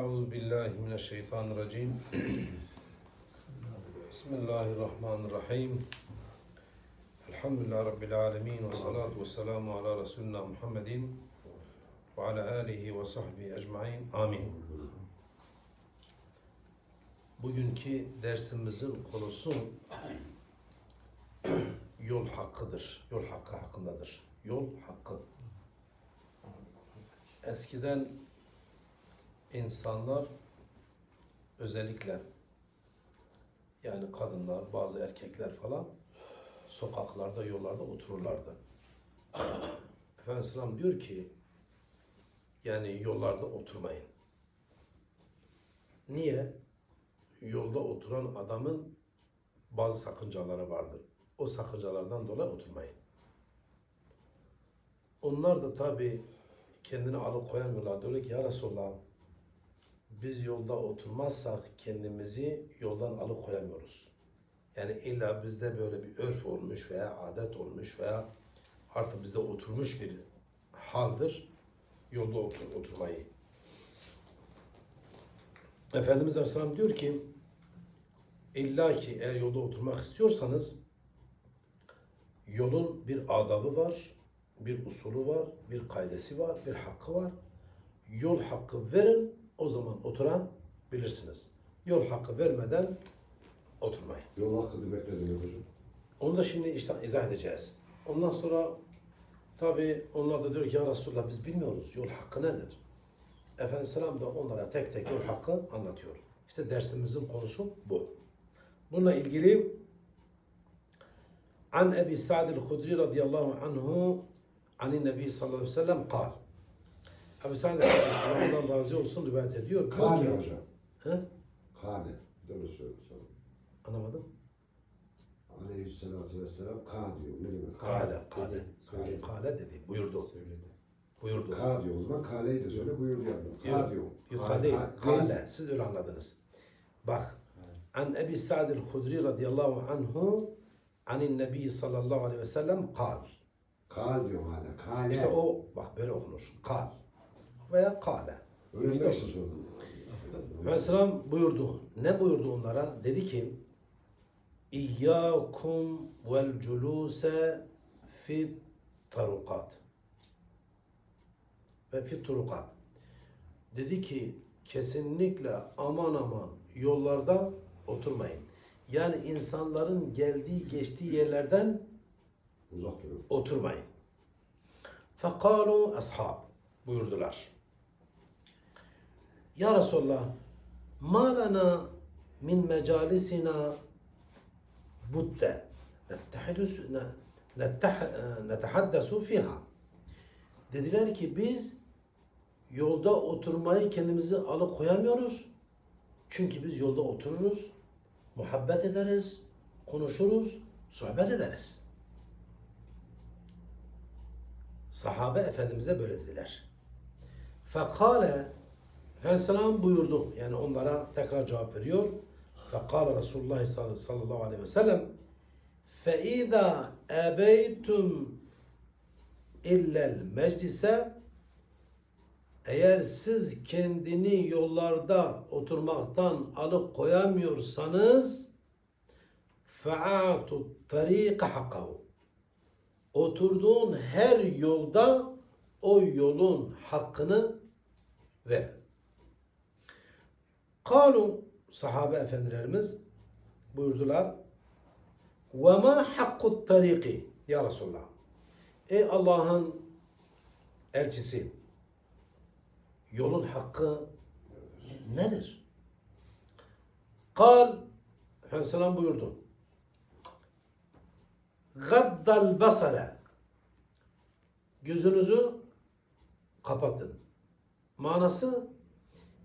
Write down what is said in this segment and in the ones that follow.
Euzu billahi mineşşeytanirracim. Bismillahirrahmanirrahim. Elhamdülillahi Rabbil alemin ve salatu ve selamu ala Resulina Muhammedin ve ala alihi ve sahbihi ecmain. Amin. Bugünkü dersimizin konusu yol hakkıdır. Yol hakkı hakkındadır. Yol hakkı. Eskiden insanlar özellikle yani kadınlar, bazı erkekler falan sokaklarda, yollarda otururlardı. Efendimiz Selam diyor ki yani yollarda oturmayın. Niye? Yolda oturan adamın bazı sakıncaları vardır. O sakıncalardan dolayı oturmayın. Onlar da tabi kendini alıkoyamıyorlar. Diyor ki ya Resulallah biz yolda oturmazsak kendimizi yoldan alıkoyamıyoruz. Yani illa bizde böyle bir örf olmuş veya adet olmuş veya artık bizde oturmuş bir haldir yolda otur, oturmayı. Efendimiz Aleyhisselam diyor ki illa ki eğer yolda oturmak istiyorsanız yolun bir adabı var, bir usulü var, bir kaidesi var, bir hakkı var. Yol hakkı verin, o zaman oturabilirsiniz. Yol hakkı vermeden oturmayın. Yol hakkı demek ne demek hocam? Onu da şimdi işte izah edeceğiz. Ondan sonra tabi onlar da diyor ki ya Resulallah biz bilmiyoruz yol hakkı nedir? Efendimiz Selam da onlara tek tek yol hakkı anlatıyor. İşte dersimizin konusu bu. Bununla ilgili An Ebi Sa'd el-Hudri radıyallahu anhu Ani Nebi sallallahu aleyhi ve sellem kal. Ebu Sa'd el-Hudri Allah'tan razı olsun rivayet ediyor. Diyor Kane ki- hocam. He? Kane. Doğru söyle sana. Anlamadım. Aleyhisselatü vesselam Ka diyor. Ne demek? Kale, kale. Kale. Kale dedi, buyurdu. Buyurdu. Ka diyor. O zaman Kale'yi de söyle buyur yani. Ka diyor. Yok Ka- değil. Ka- Kale. Siz öyle anladınız. Bak. An Ebi Sa'd el-Hudri radıyallahu anhu anin Nebi sallallahu aleyhi ve sellem kal. Kal diyor hala. Kale. İşte o bak böyle okunur. Kal. Veya kale. Öyle nasıl sordun? Aleyhisselam buyurdu. Ne buyurdu onlara? Dedi ki İyyâkum vel culûse fi tarukat. Ve fi turukat. Dedi ki kesinlikle aman aman yollarda oturmayın. Yani insanların geldiği geçtiği yerlerden Uzak durun. oturmayın. Fekalu ashab buyurdular. Ya Resulallah ma lana min mecalisina budde netehaddesu fiha. Dediler ki biz yolda oturmayı kendimizi alıkoyamıyoruz. Çünkü biz yolda otururuz, muhabbet ederiz, konuşuruz, sohbet ederiz. Sahabe Efendimiz'e böyle dediler. Fekale Efendimiz Selam buyurdu. Yani onlara tekrar cevap veriyor. Fekale Resulullah sallallahu aleyhi ve sellem فَاِذَا اَبَيْتُمْ اِلَّا الْمَجْلِسَ Eğer siz kendini yollarda oturmaktan alıkoyamıyorsanız فَاَعْتُ الطَّر۪يقَ حَقَّهُ Oturduğun her yolda o yolun hakkını ver. Kalu sahabe efendilerimiz buyurdular. Ve ma hakkut tariki ya Resulallah. Ey Allah'ın elçisi yolun hakkı nedir? Kal Efendimiz Selam buyurdu. Gaddal basara. Gözünüzü kapatın. Manası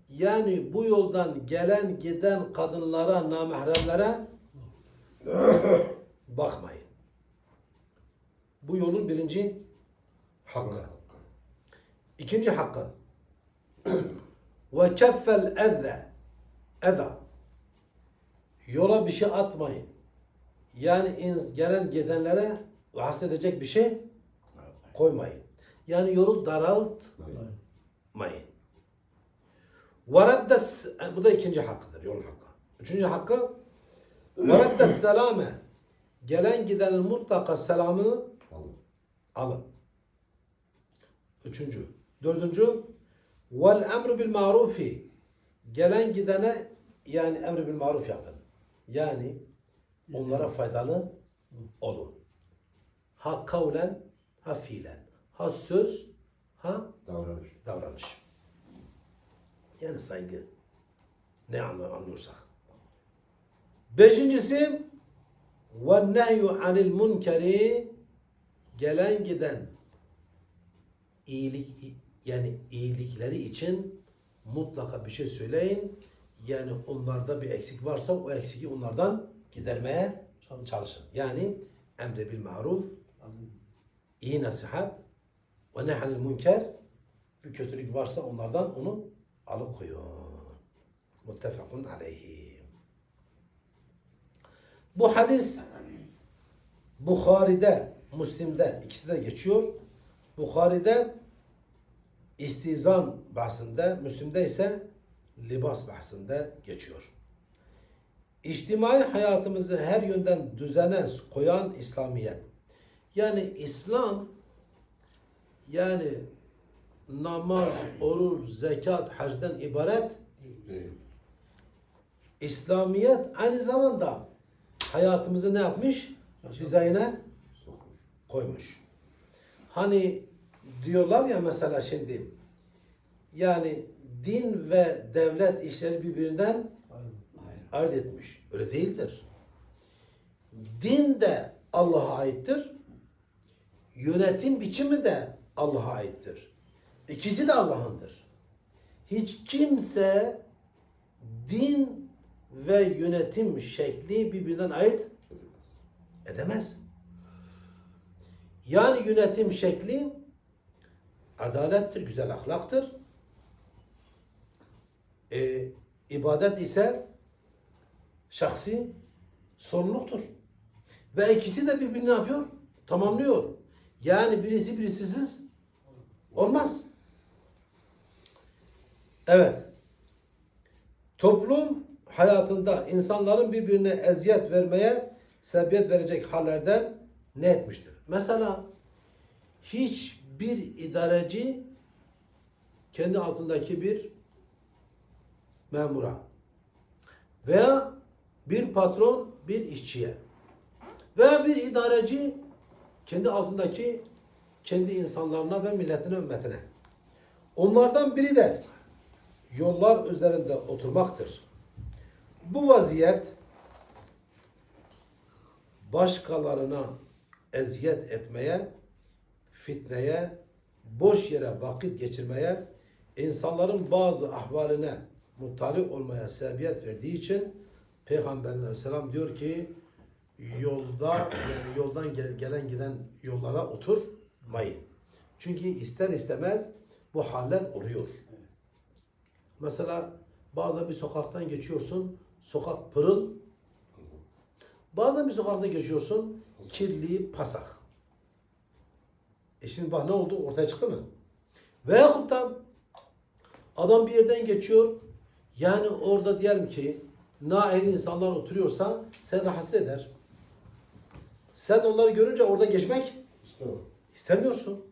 yani bu yoldan gelen giden kadınlara, namahremlere bakmayın. Bu yolun birinci hakkı. İkinci hakkı. Ve keffel ezze. Eza. Yola bir şey atmayın. Yani gelen gidenlere rahatsız edecek bir şey koymayın. Yani yolu daraltmayın. Varadda bu da ikinci hakkıdır yol hakkı. Üçüncü hakkı varadda selame gelen gidenin mutlaka selamını alın. alın. Üçüncü. Dördüncü vel emru bil marufi gelen gidene yani emri bil maruf yapın. Yani onlara faydalı olun. Ha kavlen ha fiilen. Ha söz ha davranış. davranış. Yani saygı. Ne anlıyorsak. Beşincisi ve nehyu anil munkeri gelen giden iyilik yani iyilikleri için mutlaka bir şey söyleyin. Yani onlarda bir eksik varsa o eksiği onlardan gidermeye çalışın. Yani emre bil maruf, iyi nasihat ve nehanil münker bir kötülük varsa onlardan onu alıkoyun. Muttefakun aleyhi. Bu hadis Bukhari'de, Müslim'de ikisi de geçiyor. Bukhari'de istizan bahsinde, Müslim'de ise libas bahsinde geçiyor. İçtimai hayatımızı her yönden düzene koyan İslamiyet. Yani İslam yani namaz, oruç, zekat, hacden ibaret Değil. İslamiyet aynı zamanda hayatımızı ne yapmış? Sokmuş. koymuş. Hani diyorlar ya mesela şimdi yani din ve devlet işleri birbirinden ayırt etmiş. Öyle değildir. Din de Allah'a aittir. Yönetim biçimi de Allah'a aittir. İkisi de Allah'ındır. Hiç kimse din ve yönetim şekli birbirinden ayırt edemez. Yani yönetim şekli adalettir, güzel ahlaktır. Ee, ibadet ise şahsi sorumluluktur. Ve ikisi de birbirini yapıyor? Tamamlıyor. Yani birisi birisisiz olmaz. Evet. Toplum hayatında insanların birbirine eziyet vermeye sebebiyet verecek hallerden ne etmiştir? Mesela hiçbir idareci kendi altındaki bir memura veya bir patron bir işçiye veya bir idareci kendi altındaki kendi insanlarına ve milletine, ümmetine. Onlardan biri de yollar üzerinde oturmaktır. Bu vaziyet başkalarına eziyet etmeye, fitneye, boş yere vakit geçirmeye, insanların bazı ahvaline muttali olmaya sebebiyet verdiği için Peygamber Aleyhisselam diyor ki yolda yani yoldan gel- gelen giden yollara oturmayın. Çünkü ister istemez bu haller oluyor. Mesela bazen bir sokaktan geçiyorsun, sokak pırıl. Bazen bir sokakta geçiyorsun, kirli, pasak. E şimdi bak ne oldu? Ortaya çıktı mı? Veyahut da adam bir yerden geçiyor, yani orada diyelim ki naehli insanlar oturuyorsa sen rahatsız eder. Sen onları görünce orada geçmek İstemem. İstemiyorsun.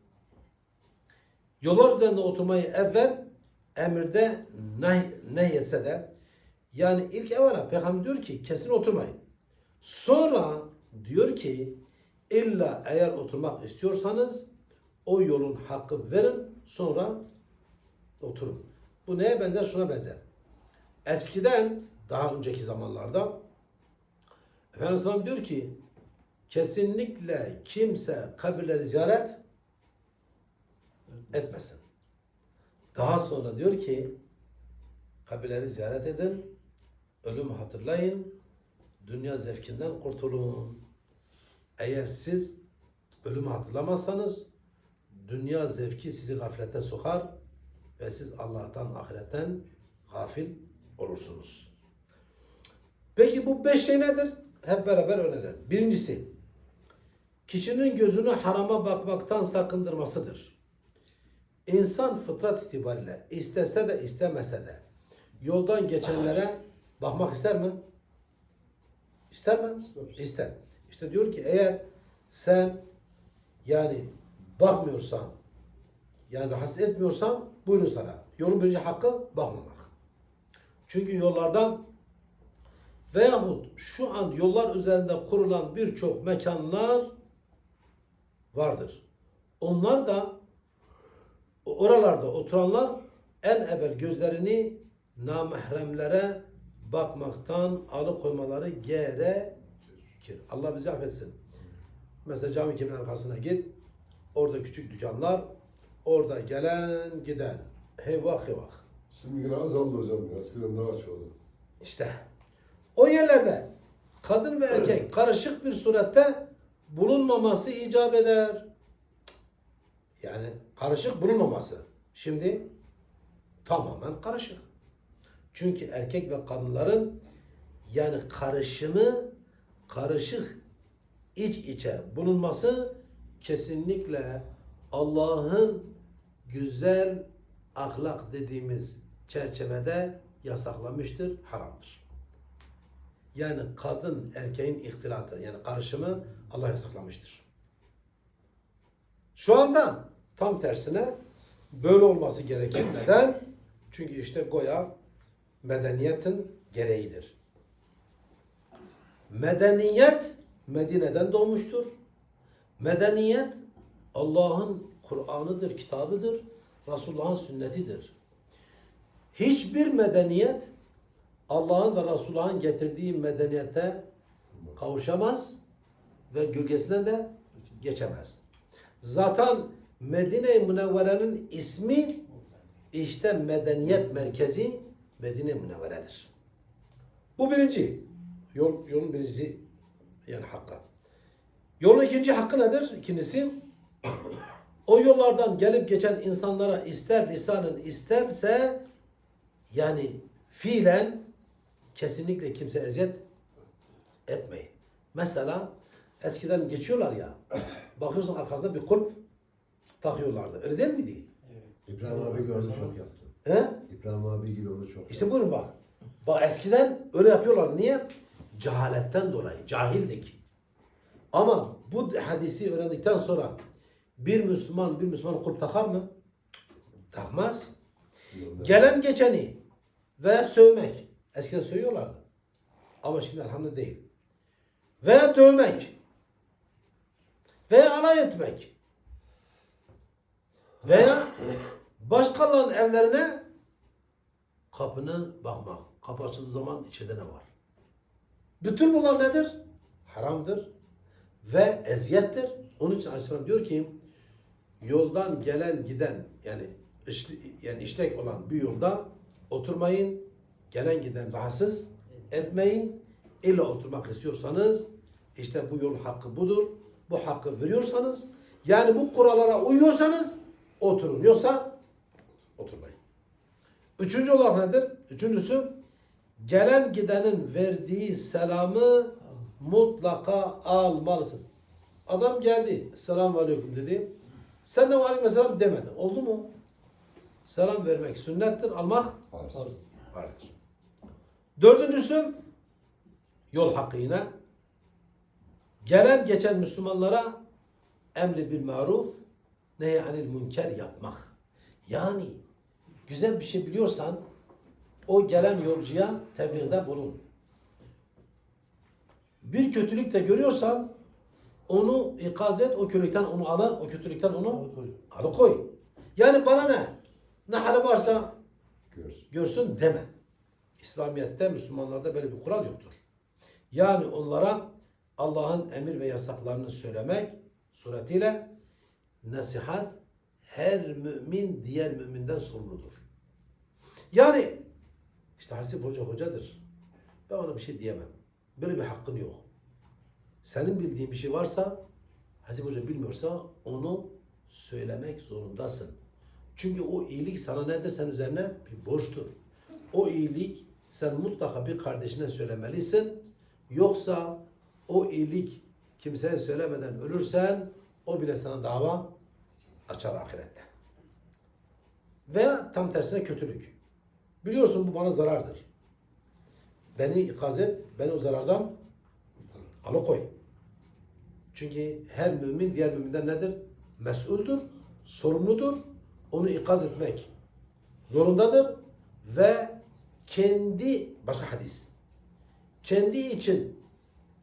Yollar üzerinde oturmayı evvel emirde ne, nehyetse de yani ilk evvela peygamber diyor ki kesin oturmayın. Sonra diyor ki illa eğer oturmak istiyorsanız o yolun hakkı verin sonra oturun. Bu neye benzer? Şuna benzer. Eskiden daha önceki zamanlarda Efendimiz diyor ki kesinlikle kimse kabirleri ziyaret etmesin. Daha sonra diyor ki kabirleri ziyaret edin, ölümü hatırlayın, dünya zevkinden kurtulun. Eğer siz ölümü hatırlamazsanız dünya zevki sizi gaflete sokar ve siz Allah'tan, ahiretten gafil olursunuz. Peki bu beş şey nedir? Hep beraber öğrenelim. Birincisi, kişinin gözünü harama bakmaktan sakındırmasıdır. İnsan fıtrat itibariyle istese de istemese de yoldan geçenlere bakmak ister mi? İster mi? İster. İster. İşte diyor ki eğer sen yani bakmıyorsan yani rahatsız etmiyorsan buyurun sana. Yolun birinci hakkı bakmamak. Çünkü yollardan veyahut şu an yollar üzerinde kurulan birçok mekanlar vardır. Onlar da oralarda oturanlar en evvel gözlerini namahremlere bakmaktan alıkoymaları gerekir. Allah bizi affetsin. Mesela cami kimin arkasına git. Orada küçük dükkanlar. Orada gelen giden. Heyvah heyvah. Şimdi yine azaldı hocam. Eskiden daha çoğuldu. İşte o yerlerde kadın ve erkek karışık bir surette bulunmaması icap eder. Yani karışık bulunmaması. Şimdi tamamen karışık. Çünkü erkek ve kadınların yani karışımı karışık iç içe bulunması kesinlikle Allah'ın güzel ahlak dediğimiz çerçevede yasaklamıştır, haramdır. Yani kadın erkeğin ihtilatı yani karışımı Allah yasaklamıştır. Şu anda tam tersine böyle olması gereken neden? Çünkü işte goya medeniyetin gereğidir. Medeniyet Medine'den doğmuştur. Medeniyet Allah'ın Kur'an'ıdır, kitabıdır, Resulullah'ın sünnetidir. Hiçbir medeniyet Allah'ın ve Resulullah'ın getirdiği medeniyete kavuşamaz ve gölgesinden de geçemez. Zaten Medine-i Münevvere'nin ismi işte medeniyet merkezi Medine-i Münevvere'dir. Bu birinci. Yol, yolun birincisi yani hakkı. Yolun ikinci hakkı nedir? İkincisi o yollardan gelip geçen insanlara ister lisanın isterse yani fiilen kesinlikle kimse eziyet etmeyin. Mesela eskiden geçiyorlar ya bakıyorsun arkasında bir kulp takıyorlardı. Öyle değil miydi? İbrahim abi gördü çok yaptı. He? İbrahim abi gibi onu çok İşte buyurun bak. Bak eskiden öyle yapıyorlardı. Niye? Cehaletten dolayı. Cahildik. Ama bu hadisi öğrendikten sonra bir Müslüman bir Müslüman kulp takar mı? Takmaz. Gelen geçeni veya sövmek. Eskiden sövüyorlardı. Ama şimdi elhamdülillah değil. Veya dövmek. Veya alay etmek. Veya başkalarının evlerine kapının bakmak. Kapı açıldığı zaman içeride ne var? Bütün bunlar nedir? Haramdır ve eziyettir. Onun için Aleyhisselam diyor ki yoldan gelen giden yani işte, yani işlek olan bir yolda oturmayın. Gelen giden rahatsız etmeyin. İlla oturmak istiyorsanız işte bu yolun hakkı budur. Bu hakkı veriyorsanız yani bu kurallara uyuyorsanız oturun. Yoksa oturmayın. Üçüncü olarak nedir? Üçüncüsü gelen gidenin verdiği selamı mutlaka almalısın. Adam geldi. Selamun aleyküm dedi. Sen de aleyküm selam demedin. Oldu mu? Selam vermek sünnettir. Almak Farz. vardır. Dördüncüsü yol hakkı yine. Gelen geçen Müslümanlara emri bil maruf nehy anil münker yapmak. Yani güzel bir şey biliyorsan o gelen yolcuya tebliğde bulun. Bir kötülük de görüyorsan onu ikaz et, o kötülükten onu alın, o kötülükten onu alıkoy. Yani bana ne? Ne hali varsa Görsün. görsün deme. İslamiyet'te, Müslümanlarda böyle bir kural yoktur. Yani onlara Allah'ın emir ve yasaklarını söylemek suretiyle nasihat her mümin diğer müminden sorumludur. Yani işte Hasip Hoca hocadır. Ben ona bir şey diyemem. Böyle bir hakkın yok. Senin bildiğin bir şey varsa Hasip Hoca bilmiyorsa onu söylemek zorundasın. Çünkü o iyilik sana nedir? Sen üzerine bir borçtur. O iyilik sen mutlaka bir kardeşine söylemelisin. Yoksa o iyilik kimseye söylemeden ölürsen o bile sana dava açar ahirette. Veya tam tersine kötülük. Biliyorsun bu bana zarardır. Beni ikaz et, beni o zarardan alıkoy. Çünkü her mümin diğer müminden nedir? Mesuldür, sorumludur. Onu ikaz etmek zorundadır ve kendi başka hadis kendi için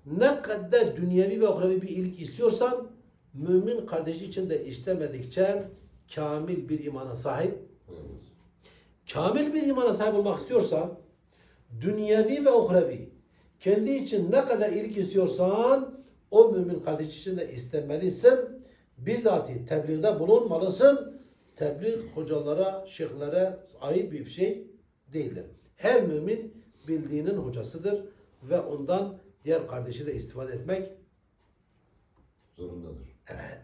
ne kadar dünyevi ve uhrevi bir iyilik istiyorsan mümin kardeşi için de istemedikçe kamil bir imana sahip Evet. kamil bir imana sahip olmak istiyorsan dünyevi ve uhrevi kendi için ne kadar iyilik istiyorsan o mümin kardeş için de istemelisin. Bizatihi tebliğde bulunmalısın. Tebliğ hocalara, şeyhlere ait bir şey değildir. Her mümin bildiğinin hocasıdır ve ondan diğer kardeşi de istifade etmek Zorundadır. Evet.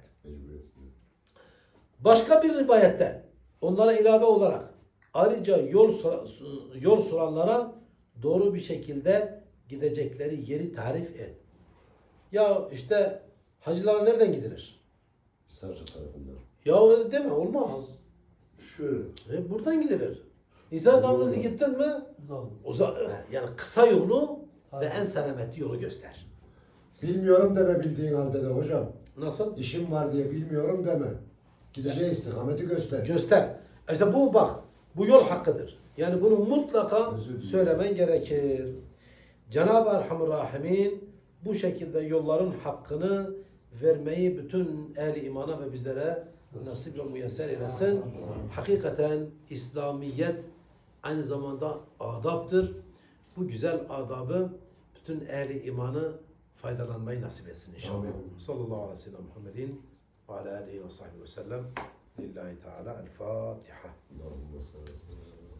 Başka bir rivayette onlara ilave olarak ayrıca yol yol soranlara doğru bir şekilde gidecekleri yeri tarif et. Ya işte hacılara nereden gidilir? Hisarcı tarafından. Ya öyle deme olmaz. Şöyle. E, buradan gidilir. İsa Dağı'na gittin mi? Uza, yani kısa yolu ve en selametli yolu göster. Bilmiyorum deme bildiğin halde de hocam. Nasıl? İşim var diye bilmiyorum deme. Gideceği istikameti göster. Göster. İşte bu bak, bu yol hakkıdır. Yani bunu mutlaka söylemen gerekir. Cenab-ı Erhamur Rahimin bu şekilde yolların hakkını vermeyi bütün ehli imana ve bizlere nasip ve müyesser eylesin. Hakikaten İslamiyet aynı zamanda adaptır. Bu güzel adabı bütün ehli imanı faydalanmayı nasip etsin inşallah. Amin. Sallallahu aleyhi ve sellem Muhammedin ve ala aleyhi ve sahbihi ve sellem. Lillahi Teala El Fatiha.